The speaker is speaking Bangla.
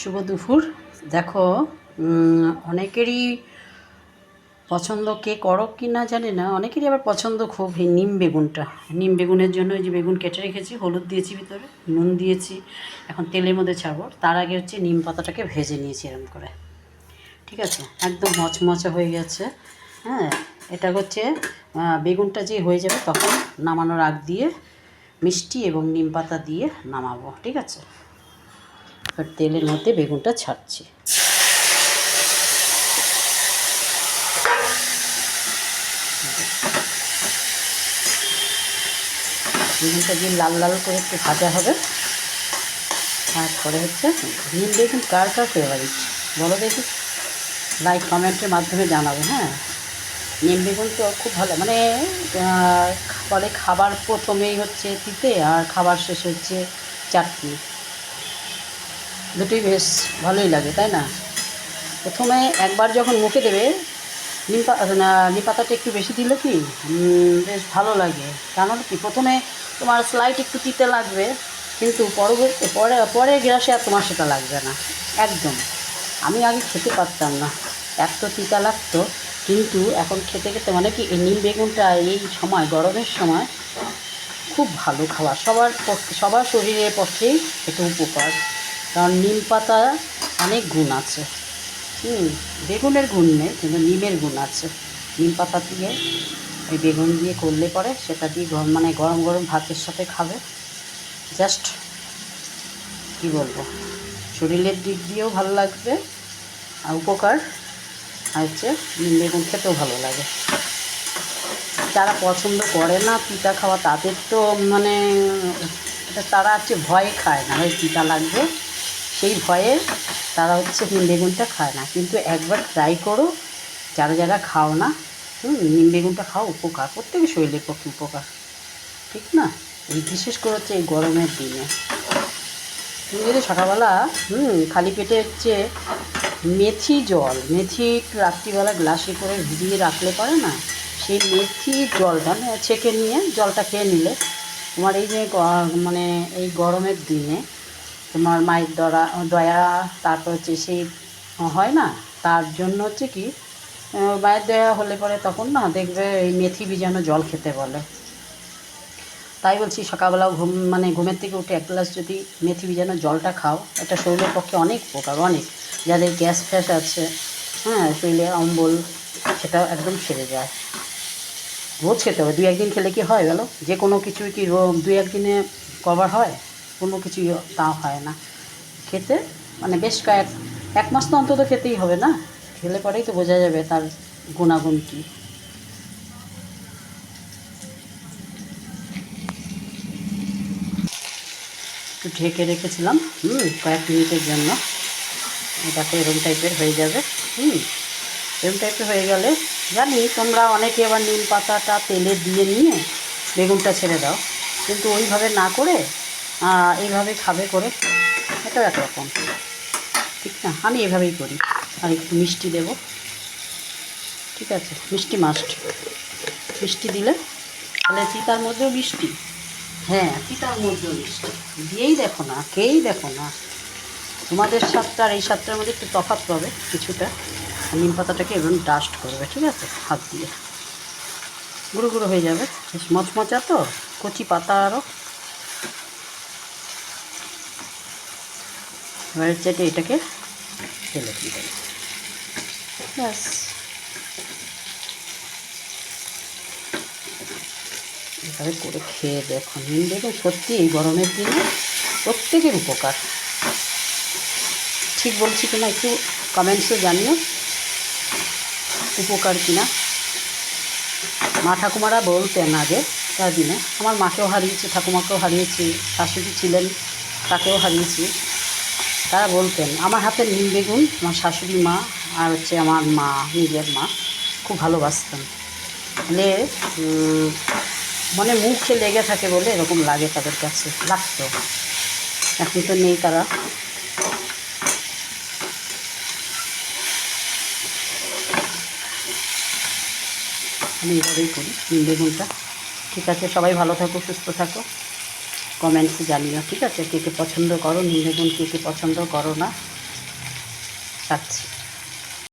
শুভ দুপুর। দেখো অনেকেরই পছন্দ কে করো কি না জানি না, অনেকেরই আবার পছন্দ খুব নিম বেগুনটা। নিম বেগুনের জন্য এই যে বেগুন কেটে রেখেছি, হলুদ দিয়েছি ভিতরে, নুন দিয়েছি, এখন তেলের মধ্যে ছাড়বো। তার আগে হচ্ছে নিম পাতাটাকে ভেজে নিয়েছি এরকম করে। ঠিক আছে? একদম মচমচে হয়ে গেছে। হ্যাঁ এটা হচ্ছে বেগুনটা যে হয়ে যাবে তখন নামানোর আগ দিয়ে মিষ্টি এবং নিম পাতা দিয়ে নামাবো। ঠিক আছে? এবার তেলের মধ্যে বেগুনটা ছাড়ছি। বেগুনটা দিয়ে লাল লাল করে একটু ভাজা হবে। তারপরে হচ্ছে নিম বেগুন কার কার ফেভারিট বলো দেখি। লাইক কমেন্টের মাধ্যমে জানাবে হ্যাঁ? নিম বেগুন তো খুব ভালো মানে বলে খাবার প্রথমেই হচ্ছে তিতে আর খাবার শেষে হচ্ছে চাটনি। দুটোই বেশ ভালোই লাগে তাই না? প্রথমে একবার যখন মুখে দেবে নিম পা- না, নিম পাতাটা একটু বেশি দিলে কি বেশ ভালো লাগে। কারণ কি প্রথমে তোমার স্লাইট একটু তিতে লাগবে কিন্তু পরবর্তী পরে পরে গ্রাসে আর তোমার সেটা লাগবে না একদম। আমি আগে খেতে পারতাম না এত তিতা লাগতো কিন্তু এখন খেতে খেতে মানে কি এই নিম বেগুনটা এই সময় গরমের সময় খুব ভালো খাবার সবার সবার শরীরের পক্ষেই এটা উপকার। কারণ নিম পাতা অনেক গুণ আছে। হুম, বেগুনের গুণ নেই, কিন্তু নিমের গুণ আছে। নিম পাতা দিয়ে ওই বেগুন দিয়ে করলে পরে সেটা দিয়ে গরম মানে গরম গরম ভাতের সাথে খাবে। জাস্ট, কি বলব, শরীরের দিক দিয়েও ভালো লাগবে, আর উপকার আর হচ্ছে নিম বেগুন খেতেও ভালো লাগে। যারা পছন্দ করে না পিতা খাওয়া, তাদের তো মানে তারা হচ্ছে ভয় খায় না, ওই পিতা লাগবে। সেই ভয়ে তারা হচ্ছে নিম বেগুনটা খায় না। কিন্তু একবার ট্রাই করো, যারা যারা খাও না, হুম নিম বেগুনটা খাও, উপকার প্রত্যেকের শরীরের পক্ষে উপকার, ঠিক না? এই বিশেষ করে হচ্ছে এই গরমের দিনে। তুমি যদি সকালবেলা, হুম, খালি পেটে হচ্ছে মেথি জল, মেথি একটু রাত্রিবেলা গ্লাসে করে ভিজিয়ে রাখলে পারে না? সেই মেথি জলটা ছেঁকে নিয়ে জলটা খেয়ে নিলে, তোমার এই যে মানে এই গরমের দিনে তোমার মায়ের দরা, দয়া, তারপর হচ্ছে সেই, হয় না? তার জন্য হচ্ছে কি মায়ের দয়া হলে পরে তখন না দেখবে এই মেথি ভিজানো জল খেতে বলে। তাই বলছি সকালবেলা ঘুম মানে ঘুমের থেকে উঠে এক গ্লাস যদি মেথি ভিজানো জলটা খাও, এটা শরীরের পক্ষে অনেক উপকার, অনেক। যাদের গ্যাস ফ্যাস আছে হ্যাঁ শরীরে অম্বল, সেটা একদম সেরে যায়। রোজ খেতে হবে, দুই একদিন খেলে কি হয় বলো? যে কোনো কিছু কি দুই একদিনে কভার হয়? কোনো কিছুই তা হয় না। খেতে মানে বেশ কয়েক, এক মাস তো অন্তত খেতেই হবে না? খেলে পরেই তো বোঝা যাবে তার গুণাগুণ কী। একটু ঢেকে রেখেছিলাম, হুম, কয়েক মিনিটের জন্য। এটাকে এরম টাইপের হয়ে যাবে, হুম। এরম টাইপের হয়ে গেলে, জানি, তোমরা অনেকে আবার নিম পাতাটা তেলে দিয়ে নিয়ে বেগুনটা ছেড়ে দাও। কিন্তু ওইভাবে না করে এইভাবে খাবে করে এটাও একরকম ঠিক না? আমি এভাবেই করি। আর একটু মিষ্টি দেব। ঠিক আছে? মিষ্টি মাস্ট মিষ্টি দিলে? তাহলে চিতার মধ্যেও মিষ্টি? হ্যাঁ তিতার মধ্যেও মিষ্টি। দিয়েই দেখো না, খেয়েই দেখো না। তোমাদের স্বাদটা আর এই স্বাদটার মধ্যে একটু তফাৎ পাবে কিছুটা। নিম পাতাটাকে এরকম ডাস্ট করবে, ঠিক আছে? হাত দিয়ে। গুঁড়ো গুঁড়ো হয়ে যাবে। মচমচা তো? কচি পাতা আরও এবারে চেটে এটাকে ফেলে দিয়ে দেবে। ব্যাস। এভাবে করে খেয়ে দেখো নিম বেগুন সত্যি এই গরমের দিনে প্রত্যেকের উপকার। ঠিক বলছি কিনা একটু কমেন্টসে জানিও উপকার কিনা। মা ঠাকুমারা বলতেন আগে তার দিনে আমার মাকেও হারিয়েছি ঠাকুমাকেও হারিয়েছি শাশুড়ি ছিলেন তাকেও হারিয়েছি। তারা বলতেন, আমার হাতের নিম বেগুন আমার শাশুড়ি মা আর হচ্ছে আমার মা, নিজের মা খুব ভালোবাসতেন। মানে মানে মুখে লেগে থাকে বলে এরকম লাগে তাদের কাছে, লাগতো। এখন তো নেই তারা। আমি এভাবেই করি বেগুনটা। ঠিক আছে, সবাই ভালো থাকো, সুস্থ থাকো। কমেন্টসে জানিও, ঠিক আছে? কে কে পছন্দ করো? নীলবেগুন কে কে পছন্দ করো না? রাখছি